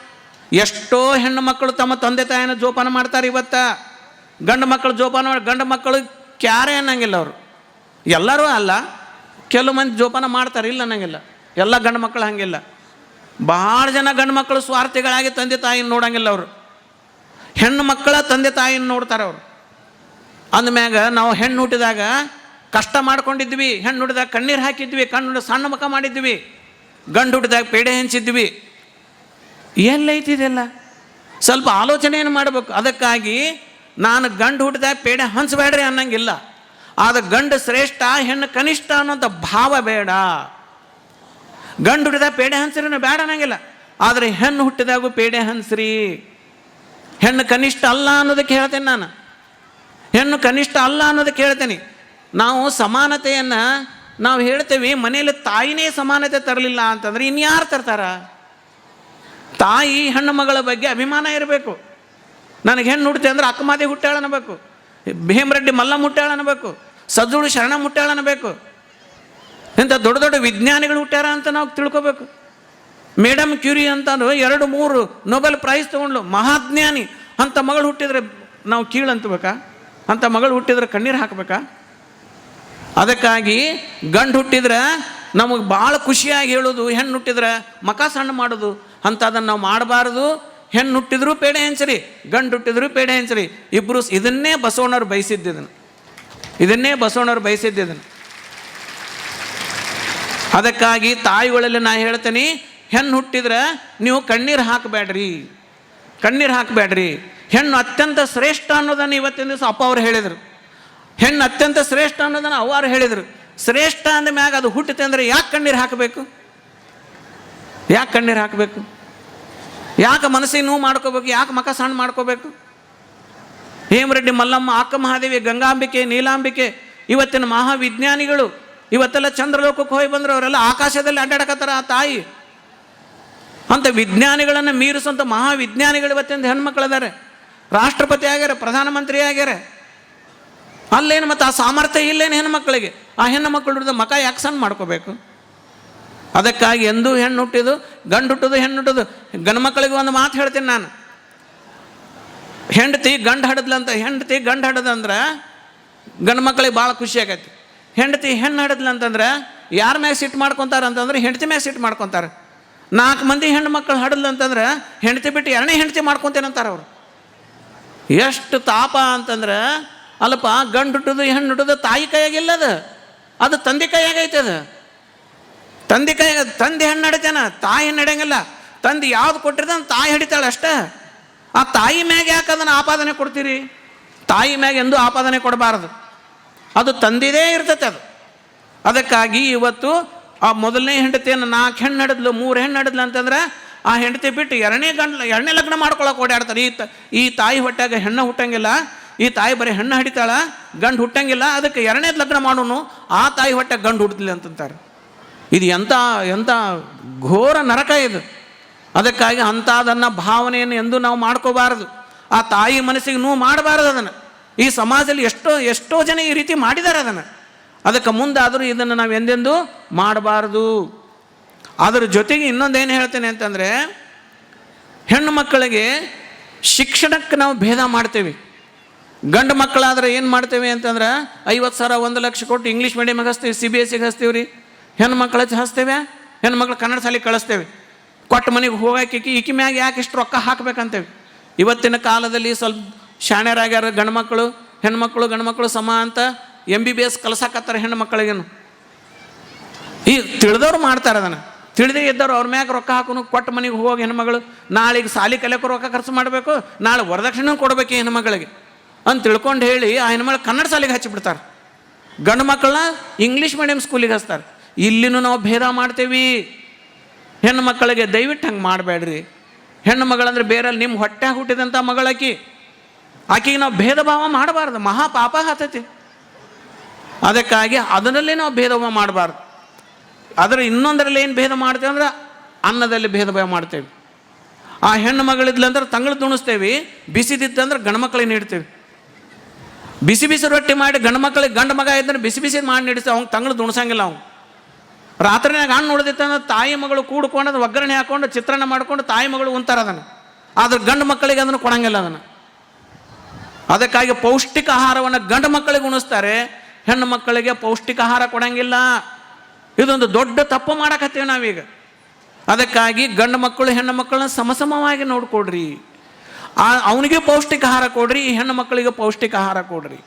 ಎಷ್ಟೋ ಹೆಣ್ಣು ಮಕ್ಕಳು ತಮ್ಮ ತಂದೆ ತಾಯಿನ ಜೋಪಾನ ಮಾಡ್ತಾರೆ ಇವತ್ತ. ಗಂಡು ಮಕ್ಕಳು ಜೋಪಾನ ಮಾಡಿ, ಗಂಡು ಮಕ್ಕಳು ಕ್ಯಾರೇ ಅನ್ನಂಗಿಲ್ಲ ಅವರು. ಎಲ್ಲರೂ ಅಲ್ಲ, ಕೆಲವು ಮಂದಿ ಜೋಪಾನ ಮಾಡ್ತಾರೆ, ಇಲ್ಲ ಅನ್ನಂಗಿಲ್ಲ. ಎಲ್ಲ ಗಂಡು ಮಕ್ಕಳು ಹಂಗಿಲ್ಲ. ಭಾಳ ಜನ ಗಂಡು ಮಕ್ಕಳು ಸ್ವಾರ್ಥಿಗಳಾಗಿ ತಂದೆ ತಾಯಿನ ನೋಡಂಗಿಲ್ಲ ಅವರು. ಹೆಣ್ಣು ಮಕ್ಕಳ ತಂದೆ ತಾಯಿನ ನೋಡ್ತಾರೆ ಅವರು. ಅಂದಮ್ಯಾಗ ನಾವು ಹೆಣ್ಣು ಹುಟ್ಟಿದಾಗ ಕಷ್ಟ ಮಾಡ್ಕೊಂಡಿದ್ವಿ, ಹೆಣ್ಣು ಹುಟ್ಟಿದಾಗ ಕಣ್ಣೀರು ಹಾಕಿದ್ವಿ, ಕಣ್ಣು ಸಣ್ಣ ಮುಖ ಮಾಡಿದ್ವಿ. ಗಂಡು ಹುಟ್ಟಿದಾಗ ಪೇಡೆ ಹಂಚಿದ್ವಿ ಎಲ್ಲೈತಿದೆಲ್ಲ ಸ್ವಲ್ಪ ಆಲೋಚನೆಯನ್ನು ಮಾಡಬೇಕು. ಅದಕ್ಕಾಗಿ ನಾನು ಗಂಡು ಹುಟ್ಟಿದಾಗ ಪೇಡೆ ಹಂಚಬೇಡ್ರಿ ಅನ್ನಂಗಿಲ್ಲ. ಆದ ಗಂಡು ಶ್ರೇಷ್ಠ, ಹೆಣ್ಣು ಕನಿಷ್ಠ ಅನ್ನೋಂಥ ಭಾವ ಬೇಡ. ಗಂಡು ಹುಟ್ಟಿದಾಗ ಪೇಡೆ ಹಂಚ್ರಿ ಬೇಡ ಅನ್ನಂಗಿಲ್ಲ. ಆದರೆ ಹೆಣ್ಣು ಹುಟ್ಟಿದಾಗೂ ಪೇಡೆ ಹಂಚ್ರಿ. ಹೆಣ್ಣು ಕನಿಷ್ಠ ಅಲ್ಲ ಅನ್ನೋದಕ್ಕೆ ಹೇಳ್ತೇನೆ ನಾನು. ಹೆಣ್ಣು ಕನಿಷ್ಠ ಅಲ್ಲ ಅನ್ನೋದಕ್ಕೆ ಹೇಳ್ತೇನೆ. ನಾವು ಸಮಾನತೆಯನ್ನು ನಾವು ಹೇಳ್ತೇವೆ, ಮನೆಯಲ್ಲಿ ತಾಯಿನೇ ಸಮಾನತೆ ತರಲಿಲ್ಲ ಅಂತಂದ್ರೆ ಇನ್ಯಾರು ತರ್ತಾರ? ತಾಯಿ ಹೆಣ್ಣು ಮಗಳ ಬಗ್ಗೆ ಅಭಿಮಾನ ಇರಬೇಕು. ನನಗೆ ಹೆಣ್ಣು ಹುಡ್ತೆ ಅಂದ್ರೆ ಅಕ್ಕಮಾದಿ ಹುಟ್ಟಾಳ ಅನ್ನಬೇಕು. ಭೀಮರೆಡ್ಡಿ ಮಲ್ಲ ಮುಟ್ಟಾಳ ಅನ್ನಬೇಕು. ಸಜ್ಜುಳು ಶರಣ ಮುಟ್ಟಾಳ ಅನ್ನಬೇಕು. ಇಂಥ ದೊಡ್ಡ ದೊಡ್ಡ ವಿಜ್ಞಾನಿಗಳು ಹುಟ್ಟ್ಯಾರ ಅಂತ ನಾವು ತಿಳ್ಕೊಬೇಕು. ಮೇಡಮ್ ಕ್ಯೂರಿ ಅಂತಂದು ಎರಡು ಮೂರು ನೊಬೆಲ್ ಪ್ರೈಸ್ ತೊಗೊಂಡ್ಲು. ಮಹಾಜ್ಞಾನಿ. ಅಂಥ ಮಗಳು ಹುಟ್ಟಿದ್ರೆ ನಾವು ಕೀಳು ಅಂತಬೇಕಾ? ಅಂಥ ಮಗಳು ಹುಟ್ಟಿದ್ರೆ ಕಣ್ಣೀರು ಹಾಕಬೇಕಾ? ಅದಕ್ಕಾಗಿ ಗಂಡು ಹುಟ್ಟಿದ್ರೆ ನಮಗೆ ಭಾಳ ಖುಷಿಯಾಗಿ ಹೇಳೋದು, ಹೆಣ್ಣು ಹುಟ್ಟಿದ್ರೆ ಮಕ ಸಣ್ಣ ಮಾಡೋದು. ಅಂಥದನ್ನು ನಾವು ಮಾಡಬಾರ್ದು. ಹೆಣ್ಣು ಹುಟ್ಟಿದ್ರು ಪೇಡೆ ಹೆಂಚ್ರಿ ಗಂಡು ಹುಟ್ಟಿದ್ರು ಪೇಡೆ ಹೆಂಚ್ರಿ. ಇಬ್ಬರು ಇದನ್ನೇ ಬಸವಣ್ಣವ್ರು ಬಯಸಿದ್ದಿದ್ದನು ಇದನ್ನೇ. ಬಸವಣ್ಣವ್ರು ಬಯಸಿದ್ದಿದ್ದನು ಅದಕ್ಕಾಗಿ ತಾಯಿಗಳಲ್ಲಿ ನಾ ಹೇಳ್ತೀನಿ ಹೆಣ್ಣು ಹುಟ್ಟಿದ್ರೆ ನೀವು ಕಣ್ಣೀರು ಹಾಕಬೇಡ್ರಿ ಕಣ್ಣೀರು ಹಾಕಬೇಡ್ರಿ ಹೆಣ್ಣು ಅತ್ಯಂತ ಶ್ರೇಷ್ಠ ಅನ್ನೋದನ್ನು ಇವತ್ತಿನ ದಿವಸ ಅಪ್ಪ ಅವರು ಹೇಳಿದರು. ಹೆಣ್ಣು ಅತ್ಯಂತ ಶ್ರೇಷ್ಠ ಅನ್ನೋದನ್ನು ಅವರು ಹೇಳಿದರು. ಶ್ರೇಷ್ಠ ಅಂದ ಮ್ಯಾಗ ಅದು ಹುಟ್ಟಿತೆ ಅಂದರೆ ಯಾಕೆ ಕಣ್ಣೀರು ಹಾಕಬೇಕು? ಯಾಕೆ ಕಣ್ಣೀರು ಹಾಕಬೇಕು? ಯಾಕೆ ಮನಸ್ಸಿಗೆ ನೋವು ಮಾಡ್ಕೋಬೇಕು? ಯಾಕೆ ಮಕ ಸಣ್ಣ ಮಾಡ್ಕೋಬೇಕು? ಹೇಮರೆಡ್ಡಿ, ಮಲ್ಲಮ್ಮ ಅಕ್ಕ ಮಹಾದೇವಿ ಗಂಗಾಂಬಿಕೆ, ನೀಲಾಂಬಿಕೆ, ಇವತ್ತಿನ ಮಹಾವಿಜ್ಞಾನಿಗಳು, ಇವತ್ತೆಲ್ಲ ಚಂದ್ರಲೋಕಕ್ಕೆ ಹೋಗಿ ಬಂದ್ರೆ ಅವರೆಲ್ಲ ಆಕಾಶದಲ್ಲಿ ಅಡ್ಡಾಡಕತ್ತಾರ ಆ ತಾಯಿ. ಅಂತ ವಿಜ್ಞಾನಿಗಳನ್ನು ಮೀರಿಸುವಂಥ ಮಹಾವಿಜ್ಞಾನಿಗಳು ಇವತ್ತಿನ ಹೆಣ್ಮಕ್ಳಿದ್ದಾರೆ ರಾಷ್ಟ್ರಪತಿ ಆಗ್ಯಾರೆ, ಪ್ರಧಾನಮಂತ್ರಿ ಆಗ್ಯಾರೆ. ಅಲ್ಲೇನು ಮತ್ತು ಆ ಸಾಮರ್ಥ್ಯ ಇಲ್ಲೇನು ಹೆಣ್ಮಕ್ಳಿಗೆ? ಆ ಹೆಣ್ಣು ಮಕ್ಕಳು ಮಕ ಯಾಕೆ ಸಣ್ಣ ಮಾಡ್ಕೋಬೇಕು? ಅದಕ್ಕಾಗಿ ಎಂದೂ ಹೆಣ್ಣು ಹುಟ್ಟಿದು ಗಂಡು ಹುಟ್ಟೋದು ಹೆಣ್ಣು ಹುಟ್ಟೋದು ಗಂಡು ಮಕ್ಕಳಿಗೆ ಒಂದು ಮಾತು ಹೇಳ್ತೀನಿ ನಾನು. ಹೆಂಡತಿ ಗಂಡು ಹಡದ್ಲಂತ, ಹೆಂಡತಿ ಗಂಡು ಹಡದಂದ್ರೆ ಗಂಡು ಮಕ್ಕಳಿಗೆ ಭಾಳ ಖುಷಿ ಆಗೈತಿ. ಹೆಂಡತಿ ಹೆಣ್ಣು ಹಡದ್ಲಂತಂದ್ರೆ ಯಾರ ಮ್ಯಾಗ ಸಿಟ್ಟು ಮಾಡ್ಕೊತಾರೆ ಅಂತಂದ್ರೆ ಹೆಂಡತಿ ಮ್ಯಾಗ ಸಿಟ್ಟು ಮಾಡ್ಕೊತಾರೆ. ನಾಲ್ಕು ಮಂದಿ ಹೆಣ್ಣು ಮಕ್ಕಳು ಹಡದ್ಲು ಅಂತಂದ್ರೆ ಹೆಂಡತಿ ಬಿಟ್ಟು ಎರಡನೇ ಹೆಂಡತಿ ಮಾಡ್ಕೊತೇನಂತಾರೆ ಅವರು. ಎಷ್ಟು ತಾಪ ಅಂತಂದ್ರೆ ಅಲ್ಲಪ್ಪ ಗಂಡು ಹುಟ್ಟುದು ಹೆಣ್ಣು ಹುಟ್ಟುದು ತಾಯಿ ಕೈಯಾಗಿಲ್ಲದ. ಅದು ಅದು ತಂದೆ ಕೈಯಾಗೈತೆ ಅದು ತಂದೆ ಕೈ, ತಂದೆ ಹೆಣ್ಣು ನಡಿತಾನ? ತಾಯಿ ನಡೆಯಂಗಿಲ್ಲ ತಂದೆ ಯಾವ್ದು ಕೊಟ್ಟಿರ್ತಾನ ತಾಯಿ ಹಿಡಿತಾಳೆ ಅಷ್ಟೇ. ಆ ತಾಯಿ ಮ್ಯಾಗ ಯಾಕೆ ಅದನ್ನು ಆಪಾದನೆ ಕೊಡ್ತೀರಿ? ತಾಯಿ ಮ್ಯಾಗ ಎಂದೂ ಆಪಾದನೆ ಕೊಡಬಾರದು. ಅದು ತಂದಿದೇ ಇರ್ತೈತೆ ಅದು. ಅದಕ್ಕಾಗಿ ಇವತ್ತು ಆ ಮೊದಲನೇ ಹೆಂಡತಿಯನ್ನು ನಾಲ್ಕು ಹೆಣ್ಣು ನಡೆದ್ಲು ಮೂರು ಹೆಣ್ಣು ನಡೆದ್ಲು ಅಂತಂದ್ರೆ ಆ ಹೆಂಡತಿ ಬಿಟ್ಟು ಎರಡನೇ ಗಂಡ ಎರಡನೇ ಲಗ್ನ ಮಾಡ್ಕೊಳಕ್ಕೆ ಓಡಾಡ್ತಾರೆ. ಈ ತ, ಈ ತಾಯಿ ಹೊಟ್ಟಾಗ ಹೆಣ್ಣು ಹುಟ್ಟಂಗಿಲ್ಲ, ಈ ತಾಯಿ ಬರೀ ಹೆಣ್ಣು ಹಿಡಿತಾಳ, ಗಂಡು ಹುಟ್ಟಂಗಿಲ್ಲ, ಅದಕ್ಕೆ ಎರಡನೇ ಲಗ್ನ ಮಾಡೋನು, ಆ ತಾಯಿ ಹೊಟ್ಟೆ ಗಂಡು ಹುಡ್ತಿಲ್ಲ ಅಂತಂತಾರೆ. ಇದು ಎಂಥ ಎಂಥ ಘೋರ ನರಕ ಇದು. ಅದಕ್ಕಾಗಿ ಅಂಥದನ್ನು ಭಾವನೆಯನ್ನು ಎಂದೂ ನಾವು ಮಾಡ್ಕೋಬಾರದು. ಆ ತಾಯಿ ಮನಸ್ಸಿಗೆ ನೋವು ಮಾಡಬಾರದು ಅದನ್ನು. ಈ ಸಮಾಜದಲ್ಲಿ ಎಷ್ಟೋ ಎಷ್ಟೋ ಜನ ಈ ರೀತಿ ಮಾಡಿದ್ದಾರೆ ಅದನ್ನು. ಅದಕ್ಕೆ ಮುಂದಾದರೂ ಇದನ್ನು ನಾವು ಎಂದೆಂದೂ ಮಾಡಬಾರ್ದು. ಅದರ ಜೊತೆಗೆ ಇನ್ನೊಂದೇನು ಹೇಳ್ತೇನೆ ಅಂತಂದರೆ, ಹೆಣ್ಣು ಮಕ್ಕಳಿಗೆ ಶಿಕ್ಷಣಕ್ಕೆ ನಾವು ಭೇದ ಮಾಡ್ತೇವೆ. ಗಂಡು ಮಕ್ಕಳಾದ್ರೆ ಏನು ಮಾಡ್ತೇವೆ ಅಂತಂದ್ರೆ, ಐವತ್ತು ಸಾವಿರ, ಒಂದು ಲಕ್ಷ ಕೊಟ್ಟು ಇಂಗ್ಲೀಷ್ ಮೀಡಿಯಮ್ಗೆ ಹಚ್ತೀವಿ ಸಿ ಬಿ ಎಸ್ ಸಿಗೆ ಹಚ್ತೀವಿ ರೀ. ಹೆಣ್ಣು ಮಕ್ಕಳು ಹಚ್ತೇವೆ ಹೆಣ್ಣು ಮಕ್ಳು ಕನ್ನಡ ಶಾಲೆಗೆ ಕಳಿಸ್ತೇವೆ. ಕೊಟ್ಟ ಮನೆಗೆ ಹೋಗಾಕಿ ಈಕಿ ಮ್ಯಾಗ ಯಾಕೆ ಇಷ್ಟು ರೊಕ್ಕ ಹಾಕ್ಬೇಕಂತೇವೆ. ಇವತ್ತಿನ ಕಾಲದಲ್ಲಿ ಸ್ವಲ್ಪ ಶಾಣ್ಯರಾಗ್ಯಾರ ಗಂಡು ಮಕ್ಕಳು ಹೆಣ್ಮಕ್ಳು ಗಂಡು ಮಕ್ಕಳು ಸಮ ಅಂತ ಎಂ ಬಿ ಬಿ ಎಸ್ ಕಲ್ಸಾಕತ್ತಾರೆ ಹೆಣ್ಣು ಮಕ್ಕಳಿಗೇನು ಈ ತಿಳಿದವ್ರು ಮಾಡ್ತಾರೆ ಅದನ್ನು. ತಿಳಿದೇ ಇದ್ದವ್ರು ಅವ್ರ ಮ್ಯಾಗ ರೊಕ್ಕ ಹಾಕೋನು, ಕೊಟ್ಟ ಮನೆಗೆ ಹೋಗಿ ಹೆಣ್ಮಗಳು ನಾಳೆಗೆ ಸಾಲಿ ಕಲಿಯೋಕೆ ರೊಕ್ಕ ಖರ್ಚು ಮಾಡಬೇಕು, ನಾಳೆ ವರದಕ್ಷಿಣೆ ಕೊಡಬೇಕು ಹೆಣ್ಮಗಳಿಗೆ ಅಂತ ತಿಳ್ಕೊಂಡು ಹೇಳಿ ಆ ಹೆಣ್ಮಗಳು ಕನ್ನಡ ಸಾಲಿಗೆ ಹಚ್ಚಿಬಿಡ್ತಾರೆ. ಗಂಡು ಮಕ್ಕಳನ್ನ ಇಂಗ್ಲೀಷ್ ಮೀಡಿಯಮ್ ಸ್ಕೂಲಿಗೆ ಹಚ್ತಾರೆ. ಇಲ್ಲಿನೂ ನಾವು ಭೇದ ಮಾಡ್ತೇವೆ. ಹೆಣ್ಣು ಮಕ್ಕಳಿಗೆ ದಯವಿಟ್ಟು ಹಂಗೆ ಮಾಡಬೇಡ್ರಿ. ಹೆಣ್ಣು ಮಗಳಂದ್ರೆ ಬೇರೆ ನಿಮ್ಮ ಹೊಟ್ಟೆ ಹುಟ್ಟಿದಂಥ ಮಗಳಾಕಿ. ಆಕೆಗೆ ನಾವು ಭೇದ ಭಾವ ಮಾಡಬಾರ್ದು. ಮಹಾ ಪಾಪ ಹತ್ತೈತಿ ಅದಕ್ಕಾಗಿ ಅದರಲ್ಲಿ ನಾವು ಭೇದ ಭಾವ ಮಾಡಬಾರ್ದು. ಅದರ ಇನ್ನೊಂದರಲ್ಲಿ ಏನು ಭೇದ ಮಾಡ್ತೇವೆ ಅಂದ್ರೆ ಅನ್ನದಲ್ಲಿ ಭೇದ ಭಾವ ಮಾಡ್ತೇವೆ. ಆ ಹೆಣ್ಣು ಮಗಳಿದ್ಲಂದ್ರೆ ತಂಗಳು ತುಣಿಸ್ತೇವೆ. ಬಿಸಿದಿತ್ತಂದ್ರೆ ಗಂಡು ಮಕ್ಕಳಿಗೆ ನೀಡ್ತೇವೆ. ಬಿಸಿ ಬಿಸಿ ರೊಟ್ಟಿ ಮಾಡಿ ಗಂಡು ಮಕ್ಕಳಿಗೆ ಗಂಡು ಮಗ ಇದ್ದರೆ ಬಿಸಿ ಬಿಸಿ ಮಾಡಿ ನೀಡಿಸ್ತೇವೆ. ಅವ್ನು ತಂಗಳು ತುಣಿಸಂಗಿಲ್ಲ ಅವ್ನು. ರಾತ್ರಿನಾಗ ಹಣ್ಣು ಉಳಿದಿತ್ತಂದ್ರೆ ತಾಯಿ ಮಗಳು ಕೂಡ್ಕೊಂಡು ಒಗ್ಗರಣೆ ಹಾಕೊಂಡು ಚಿತ್ರಾನ್ನ ಮಾಡಿಕೊಂಡು ತಾಯಿ ಮಗಳು ಉಂತಾರೆ ಅದನ್ನು. ಆದ್ರೆ ಗಂಡು ಮಕ್ಕಳಿಗೆ ಅದನ್ನು ಕೊಡಂಗಿಲ್ಲ ಅದನ್ನು. ಅದಕ್ಕಾಗಿ ಪೌಷ್ಟಿಕ ಆಹಾರವನ್ನು ಗಂಡು ಮಕ್ಕಳಿಗೆ ಉಣಿಸ್ತಾರೆ, ಹೆಣ್ಣು ಮಕ್ಕಳಿಗೆ ಪೌಷ್ಟಿಕ ಆಹಾರ ಕೊಡಂಗಿಲ್ಲ. ಇದೊಂದು ದೊಡ್ಡ ತಪ್ಪು ಮಾಡಕತ್ತೀವಿ ನಾವೀಗ. ಅದಕ್ಕಾಗಿ ಗಂಡು ಮಕ್ಕಳು, ಹೆಣ್ಣು ಮಕ್ಕಳನ್ನ ಸಮಸಮವಾಗಿ ನೋಡಿಕೊಡ್ರಿ. ಆ, ಅವನಿಗೆ ಪೌಷ್ಟಿಕ ಆಹಾರ ಕೊಡ್ರಿ, ಈ ಹೆಣ್ಣು ಮಕ್ಕಳಿಗೆ ಪೌಷ್ಟಿಕ ಆಹಾರ ಕೊಡ್ರಿ.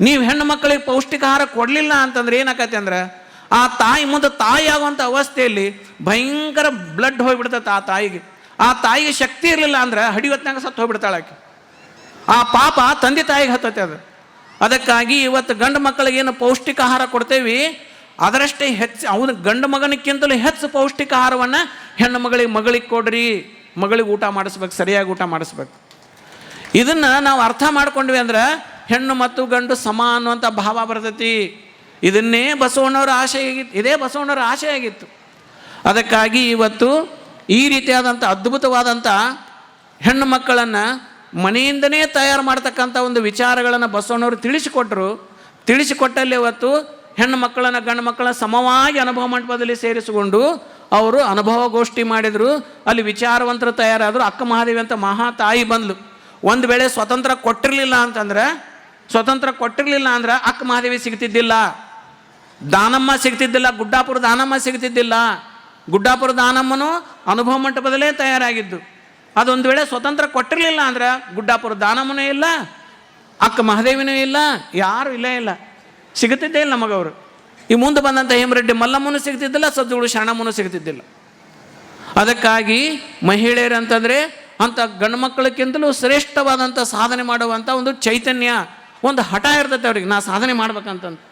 ನೀವು ಹೆಣ್ಣು ಮಕ್ಕಳಿಗೆ ಪೌಷ್ಟಿಕ ಆಹಾರ ಕೊಡಲಿಲ್ಲ ಅಂತಂದ್ರೆ ಏನಾಕತಿ ಅಂದ್ರೆ ಆ ತಾಯಿ ಮುಂದೆ ತಾಯಿ ಆಗುವಂಥ ಅವಸ್ಥೆಯಲ್ಲಿ ಭಯಂಕರ ಬ್ಲಡ್ ಹೋಗ್ಬಿಡ್ತೈತೆ ಆ ತಾಯಿಗೆ. ಆ ತಾಯಿಗೆ ಶಕ್ತಿ ಇರಲಿಲ್ಲ ಅಂದ್ರೆ ಹಡಿವತ್ನಾಗ ಸತ್ತು ಹೋಗ್ಬಿಡ್ತಾಳೆ ಆಕೆ. ಆ ಪಾಪ ತಂದೆ ತಾಯಿಗೆ ಹತ್ತತೆ ಅದು. ಅದಕ್ಕಾಗಿ ಇವತ್ತು ಗಂಡು ಮಕ್ಕಳಿಗೆ ಏನು ಪೌಷ್ಟಿಕ ಆಹಾರ ಕೊಡ್ತೇವೆ, ಅದರಷ್ಟೇ ಹೆಚ್ಚು, ಅವನ ಗಂಡು ಮಗನಕ್ಕಿಂತಲೂ ಹೆಚ್ಚು ಪೌಷ್ಟಿಕ ಆಹಾರವನ್ನು ಹೆಣ್ಣು ಮಗಳಿಗೆ ಮಗಳಿಗೆ ಕೊಡ್ರಿ, ಮಗಳಿಗೆ ಊಟ ಮಾಡಿಸ್ಬೇಕು, ಸರಿಯಾಗಿ ಊಟ ಮಾಡಿಸ್ಬೇಕು. ಇದನ್ನು ನಾವು ಅರ್ಥ ಮಾಡ್ಕೊಂಡ್ವಿ ಅಂದ್ರೆ ಹೆಣ್ಣು ಮತ್ತು ಗಂಡು ಸಮ ಅನ್ನುವಂಥ ಭಾವ ಬರ್ತೈತಿ. ಇದನ್ನೇ ಬಸವಣ್ಣವರ ಆಶೆಯಾಗಿತ್ತು, ಇದೇ ಬಸವಣ್ಣವರ ಆಶೆಯಾಗಿತ್ತು. ಅದಕ್ಕಾಗಿ ಇವತ್ತು ಈ ರೀತಿಯಾದಂಥ ಅದ್ಭುತವಾದಂಥ ಹೆಣ್ಣು ಮಕ್ಕಳನ್ನು ಮನೆಯಿಂದನೇ ತಯಾರು ಮಾಡ್ತಕ್ಕಂಥ ಒಂದು ವಿಚಾರಗಳನ್ನು ಬಸವಣ್ಣವರು ತಿಳಿಸಿಕೊಟ್ರು. ತಿಳಿಸಿಕೊಟ್ಟಲ್ಲಿ ಇವತ್ತು ಹೆಣ್ಣು ಮಕ್ಕಳನ್ನು, ಗಂಡು ಮಕ್ಕಳನ್ನ ಸಮವಾಗಿ ಅನುಭವ ಮಂಟಪದಲ್ಲಿ ಸೇರಿಸಿಕೊಂಡು ಅವರು ಅನುಭವಗೋಷ್ಠಿ ಮಾಡಿದರು. ಅಲ್ಲಿ ವಿಚಾರವಂತರು ತಯಾರಾದರು. ಅಕ್ಕ ಮಹಾದೇವಿ ಅಂತ ಮಹಾ ತಾಯಿ ಬಂದ್ಲು. ಒಂದು ವೇಳೆ ಸ್ವತಂತ್ರ ಕೊಟ್ಟಿರಲಿಲ್ಲ ಅಂತಂದ್ರೆ, ಸ್ವತಂತ್ರ ಕೊಟ್ಟಿರಲಿಲ್ಲ ಅಂದ್ರೆ ಅಕ್ಕ ಮಹಾದೇವಿ ಸಿಗ್ತಿದ್ದಿಲ್ಲ. ದಾನಮ್ಮ ಸಿಗ್ತಿದ್ದಿಲ್ಲ, ಗುಡ್ಡಾಪುರ ದಾನಮ್ಮ ಸಿಗ್ತಿದ್ದಿಲ್ಲ. ಗುಡ್ಡಾಪುರ ದಾನಮ್ಮನು ಅನುಭವ ಮಂಟಪದಲ್ಲೇ ತಯಾರಾಗಿದ್ದು. ಅದೊಂದು ವೇಳೆ ಸ್ವತಂತ್ರ ಕೊಟ್ಟಿರಲಿಲ್ಲ ಅಂದ್ರೆ ಗುಡ್ಡಾಪುರ ದಾನಮ್ಮನೂ ಇಲ್ಲ, ಅಕ್ಕ ಮಹಾದೇವಿನೂ ಇಲ್ಲ, ಯಾರು ಇಲ್ಲೇ ಇಲ್ಲ. ಸಿಗುತ್ತಿದ್ದೇ ಇಲ್ಲ ನಮಗವರು. ಈ ಮುಂದೆ ಬಂದಂಥ ಹೇಮರೆಡ್ಡಿ ಮಲ್ಲಮ್ಮನೂ ಸಿಗ್ತಿದ್ದಿಲ್ಲ ಸದ್ದುಗಳು ಶರಣಮ್ಮನೂ ಸಿಗ್ತಿದ್ದಿಲ್ಲ. ಅದಕ್ಕಾಗಿ ಮಹಿಳೆಯರು ಅಂತಂದರೆ ಅಂಥ ಗಂಡು ಮಕ್ಕಳಕ್ಕಿಂತಲೂ ಶ್ರೇಷ್ಠವಾದಂಥ ಸಾಧನೆ ಮಾಡುವಂಥ ಒಂದು ಚೈತನ್ಯ, ಒಂದು ಹಠ ಇರ್ತೈತೆ ಅವ್ರಿಗೆ. ನಾ ಸಾಧನೆ ಮಾಡ್ಬೇಕಂತಂದು.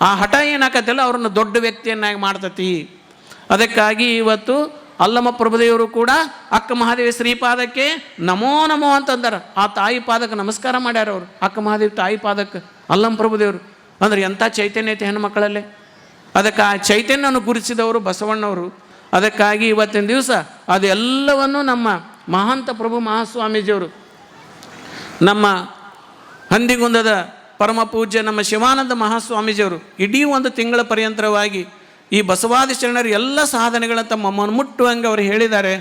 ಆ ಹಠ ಏನಾಕತ್ತಿಲ್ಲ, ಅವ್ರನ್ನ ದೊಡ್ಡ ವ್ಯಕ್ತಿಯನ್ನಾಗಿ ಮಾಡ್ತತಿ. ಅದಕ್ಕಾಗಿ ಇವತ್ತು ಅಲ್ಲಮ ಪ್ರಭುದೇವರು ಕೂಡ ಅಕ್ಕ ಮಹಾದೇವಿ ಶ್ರೀಪಾದಕ್ಕೆ ನಮೋ ನಮೋ ಅಂತಂದಾರ. ಆ ತಾಯಿ ಪಾದಕ್ಕೆ ನಮಸ್ಕಾರ ಮಾಡ್ಯಾರ ಅವರು. ಅಕ್ಕ ಮಹಾದೇವಿ ತಾಯಿ ಪಾದಕ್ಕೆ ಅಲ್ಲಮ್ಮ ಪ್ರಭುದೇವರು. ಅಂದ್ರೆ ಎಂಥ ಚೈತನ್ಯ ಐತೆ ಹೆಣ್ಣು ಮಕ್ಕಳಲ್ಲಿ ಅದಕ್ಕೆ ಆ ಚೈತನ್ಯವನ್ನು ಗುರುತಿಸಿದವರು ಬಸವಣ್ಣವರು. ಅದಕ್ಕಾಗಿ ಇವತ್ತಿನ ದಿವಸ ಅದೆಲ್ಲವನ್ನು ನಮ್ಮ ಮಹಾಂತ ಪ್ರಭು ಮಹಾಸ್ವಾಮೀಜಿಯವರು ನಮ್ಮ ಹಂದಿಗುಂದದ ಪರಮ ಪೂಜ್ಯ ನಮ್ಮ ಶಿವಾನಂದ ಮಹಾಸ್ವಾಮೀಜಿಯವರು ಇಡೀ ಒಂದು ತಿಂಗಳ ಪರ್ಯಂತರವಾಗಿ ಈ ಬಸವಾದಿ ಶರಣರ ಎಲ್ಲ ಸಾಧನೆಗಳನ್ನು ತಮ್ಮ ಮುಟ್ಟುವಂಗೆ ಅವರು ಹೇಳಿದ್ದಾರೆ.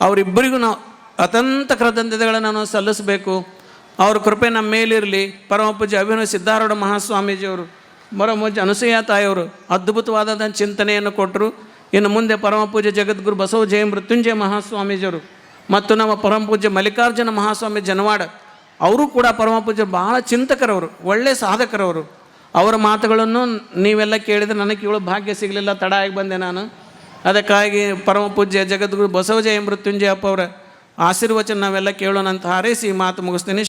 ಅವರಿಬ್ಬರಿಗೂ ನಾವು ಅತ್ಯಂತ ಕೃತಜ್ಞತೆಗಳನ್ನು ನಾವು ಸಲ್ಲಿಸಬೇಕು. ಅವ್ರ ಕೃಪೆ ನಮ್ಮ ಮೇಲಿರಲಿ ಪರಮ ಪೂಜ್ಯ ಅಭಿನವ ಸಿದ್ಧಾರೂಢ ಮಹಾಸ್ವಾಮೀಜಿಯವರು ಪರಮ ಪೂಜ್ಯ ಅನುಸೂಯ ತಾಯಿಯವರು ಅದ್ಭುತವಾದಂಥ ಚಿಂತನೆಯನ್ನು ಕೊಟ್ಟರು. ಇನ್ನು ಮುಂದೆ ಪರಮ ಪೂಜ್ಯ ಜಗದ್ಗುರು ಬಸವ ಜಯ ಮೃತ್ಯುಂಜಯ ಮಹಾಸ್ವಾಮೀಜಿಯವರು ಮತ್ತು ನಮ್ಮ ಪರಮ ಪೂಜ್ಯ ಮಲ್ಲಿಕಾರ್ಜುನ ಮಹಾಸ್ವಾಮಿ ಜನವಾಡ ಅವರು ಕೂಡ ಪರಮ ಪೂಜ್ಯ ಬಹಳ ಚಿಂತಕರವರು, ಒಳ್ಳೆ ಸಾಧಕರವರು. ಅವರ ಮಾತುಗಳನ್ನು ನೀವೆಲ್ಲ ಕೇಳಿದರೆ ನನಗೆ ಕೇಳೋ ಭಾಗ್ಯ ಸಿಗಲಿಲ್ಲ, ತಡ ಆಗಿ ಬಂದೆ ನಾನು. ಅದಕ್ಕಾಗಿ ಪರಮ ಪೂಜ್ಯ ಜಗದ್ಗುರು ಬಸವಜಯ ಮೃತ್ಯುಂಜಯ ಅಪ್ಪ ಅವರ ಆಶೀರ್ವಚನ ನಾವೆಲ್ಲ ಕೇಳೋಣ ಅಂತ ಹಾರೈಸಿ ಮಾತು ಮುಗಿಸ್ತೀನಿ.